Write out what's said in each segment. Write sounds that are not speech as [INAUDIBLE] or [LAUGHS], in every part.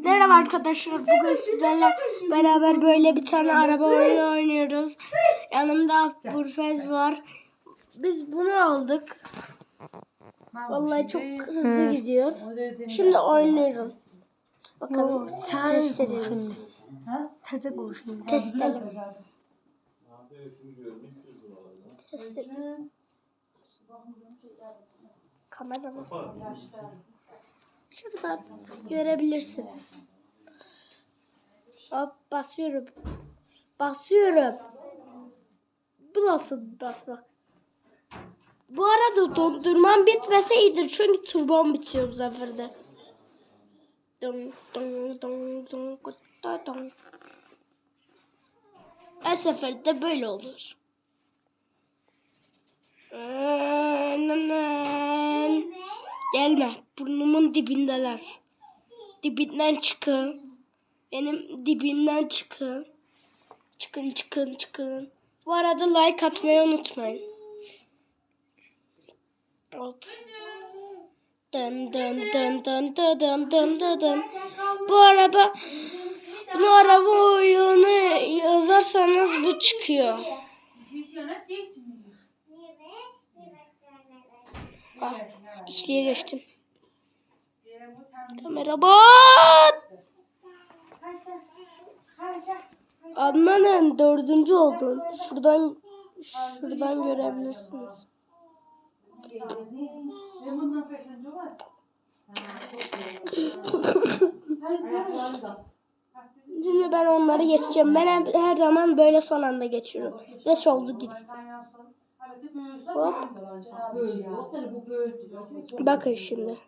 Merhaba arkadaşlar. Bugün sizlerle beraber böyle bir tane araba oyunu oynuyoruz. Yanımda Burfez var. Biz bunu aldık. Vallahi çok hızlı gidiyor. Şimdi oynuyorum. Bakalım test edelim. Test edelim. Test edelim. Kameramı. Şurada görebilirsiniz. Hop basıyorum. Basıyorum. Bu nasıl basmak? Bu arada dondurmam bitmese iyidir. Çünkü turbom bitiyor bu sefer de. Dong, dong, dong, dong, da, dong. Her seferde böyle olur. Anan. Gelme. Burnumun dibindeler. Dibinden çıkın. Benim dibimden çıkın. Çıkın çıkın çıkın. Bu arada like atmayı unutmayın. Hop. Dın dın dın dın dın dın dın dın dın. Bu araba bu araba oyunu yazarsanız bu çıkıyor. Ah, ikiliye geçtim. Kamera bot. Adnan'ın dördüncü oldun. Şuradan şuradan görebilirsiniz. Şimdi ben onları geçeceğim. Ben hep- her zaman böyle son anda geçiyorum. Geç oldu gibi. Bakın şimdi.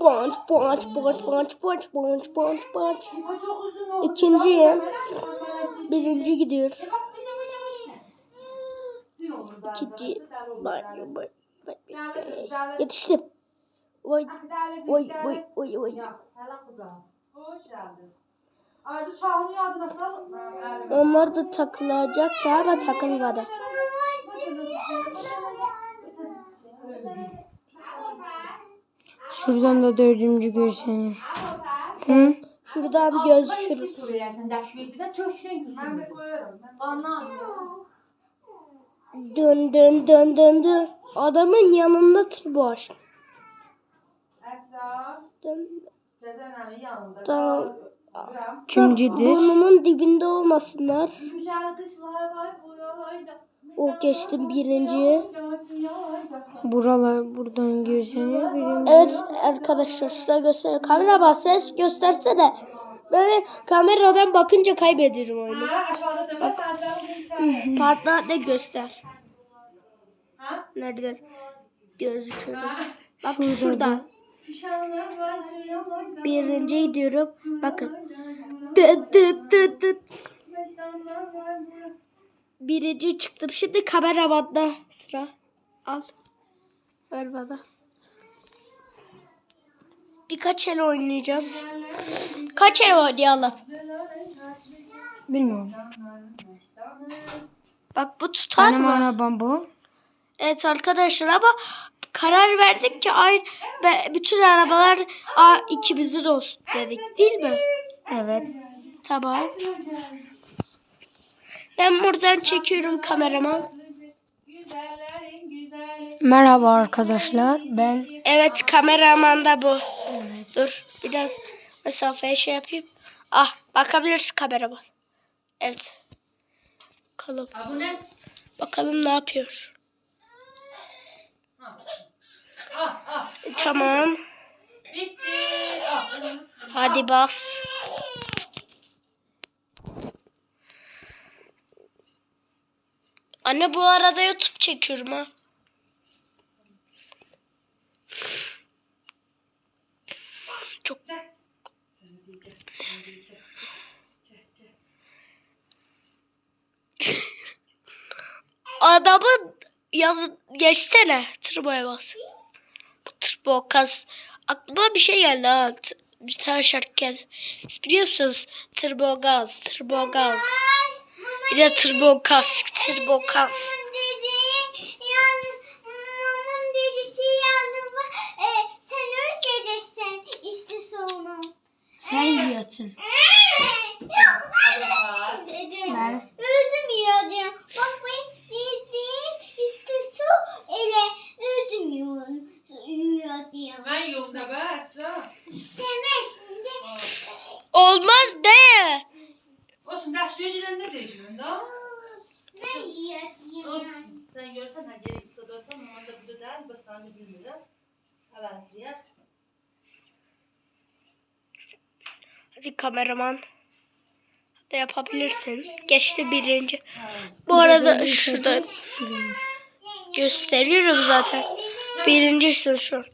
Bonç, bonç, bonç, bonç, bonç, bonç, bonç, bonç. İkinciye birinci gidiyor. İkinci. Yetiştim. Oy, oy, oy, oy, oy. Hoş geldiniz. Arzu Onlar da takılacak da takılmadı. Şuradan da dördüncü görseni. Hı? Şuradan gözükür. Dön dön dön dön dön. Adamın yanında tır bu aşk. Dön. Cezanevi yanında. Kimcidir? Burnumun dibinde olmasınlar. Oh geçtim birinciye. Buralar buradan görseni. Birinci. Evet arkadaşlar şuraya göster. Kamera bak ses gösterse de böyle kameradan bakınca kaybediyorum oyunu. Bir Partla de göster. Ha? Nerede gözüküyor? Bak Şurada şurada. Birinci gidiyorum. Bakın. Dıt dıt dıt dıt. Birinci çıktım. Şimdi kameramanla sıra. Al. Ver bana. Birkaç el oynayacağız. Kaç el oynayalım? Bilmiyorum. Bak bu tutar Benim mı? arabam bu. Evet arkadaşlar ama karar verdik ki ay bütün arabalar a, ikimizin olsun dedik değil mi? Evet. Tamam. Ben buradan çekiyorum güzeli. Merhaba arkadaşlar. Ben Evet kameraman da bu. Dur biraz mesafeye şey yapayım. Ah bakabilirsin kameraman. Evet. Bakalım. Bakalım ne yapıyor. Tamam. Hadi bas. Anne bu arada YouTube çekiyorum ha. Çok [LAUGHS] Adamın yaz geçsene tırboya bas. Bu tırbo kas. Aklıma bir şey geldi ha. Bir tane şarkı geldi. Siz biliyor musunuz? Tırbo gaz, tırbo gaz. Bir de tırbo kas, tırbo kas. Sen ee, yiyorsun. Yok ben de. Ben. ಹಾಗೆ ದೋಸೆ ಮೊಮ್ಮದ ಬಿಡದ ಬಸ್ ನಾನು ಬಿಡಲಿಲ್ಲ ಅಲಾಸ್ಲಿಯ Hadi kameraman. Hadi yapabilirsin. Geçti birinci. Bu arada şurada gösteriyorum zaten. Birincisin şu an.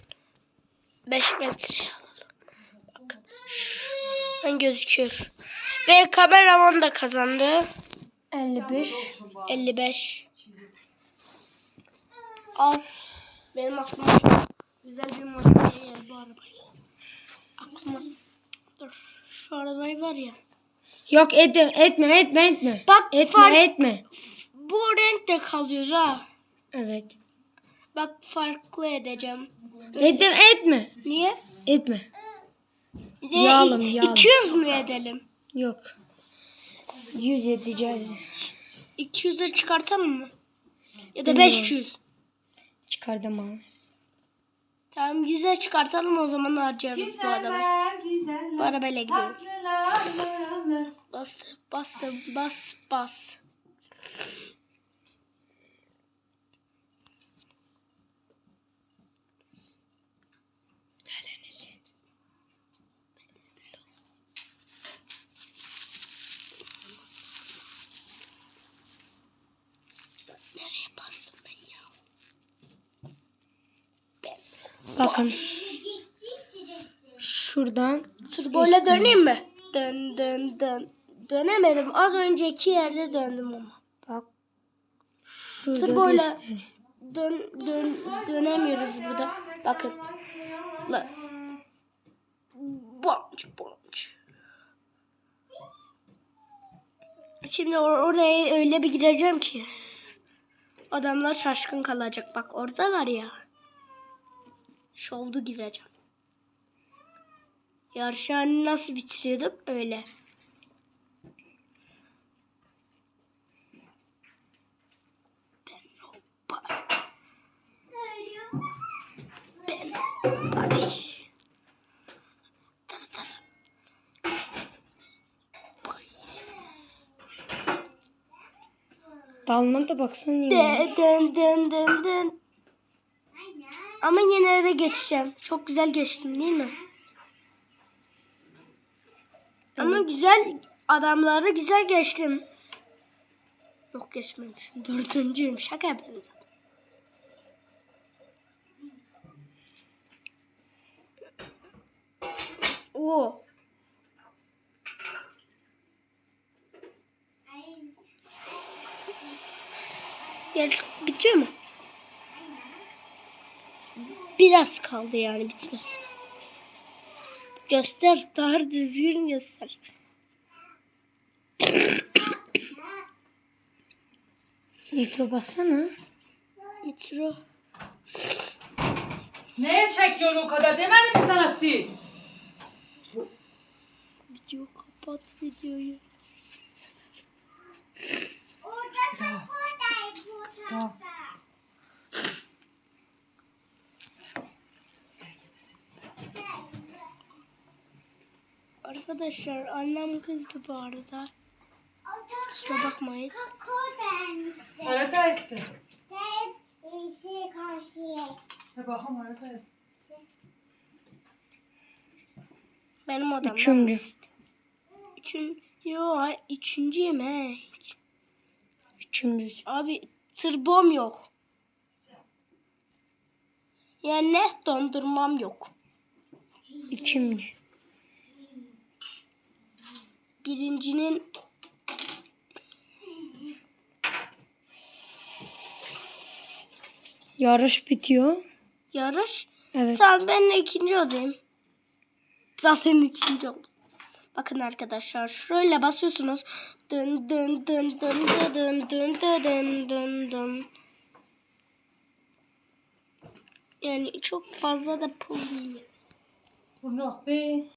5 metre alalım. Bak. Ben gözüküyor. Ve kameraman da kazandı. 55. 55. Al. Benim aklıma güzel bir model geldi bu arabayı. Aklıma. Dur. Şu arabayı var ya. Yok etme etme etme etme. Bak Etme fark, etme. bu renk de kalıyor ha. Evet. Bak farklı edeceğim. Etme etme. Niye? Etme. Ne, Yağlım, yağlım. 200 mü edelim? Yok. 100 edeceğiz. 200'e çıkartalım mı? Ya da Bilmiyorum. 500. Çıkartamaz. Tamam 100'e çıkartalım o zaman harcarız bu güzeller. Bu arabayla gidelim. Bastı, bastı, bas, bas. Nereye bastım ben ya? Ben. Bakın. Şuradan Turboyla döneyim mi? Dön, dön, dön. Dönemedim. Az önceki yerde döndüm ama. bak. Şurada Turboyla göster. dön, dön, dönemiyoruz burada. Bakın. La. Bunch, bunch. Şimdi or- oraya öyle bir gireceğim ki. Adamlar şaşkın kalacak. Bak oradalar ya şovdu gireceğim. Yarışı hani nasıl bitiriyorduk? Öyle. Dalına da baksana. Den den den den den. Ama yine de geçeceğim. Çok güzel geçtim değil mi? Ama güzel adamları güzel geçtim. Yok geçmemişim. [LAUGHS] Dördüncüyüm. Şaka yapıyorum. zaten. Oo. Yarış bitiyor mu? Biraz kaldı yani bitmez. Göster daha düzgün göster. Nitro bassana. Nitro. Neye çekiyorsun o kadar? Demedim mi sana sil? Video kapat videoyu. Orada buradayım. Burada. Arkadaşlar annem kızdı bu arada. Kusura bakmayın. Arada etti. Bakalım arada etti. Benim odamda. Üçüncü. Üçün, yo hayır, üçüncüyüm he. Üçüncü. Abi tırbom yok. Yani ne dondurmam yok. İkinci. Birincinin Yarış bitiyor. yarış. Evet. Tamam ben de ikinci olayım. Zaten ikinci oldum. Bakın arkadaşlar şöyle basıyorsunuz. Dın dın dın dın dın dın dın dın dın dın dın. Yani çok fazla da pul değil. Bu nokta.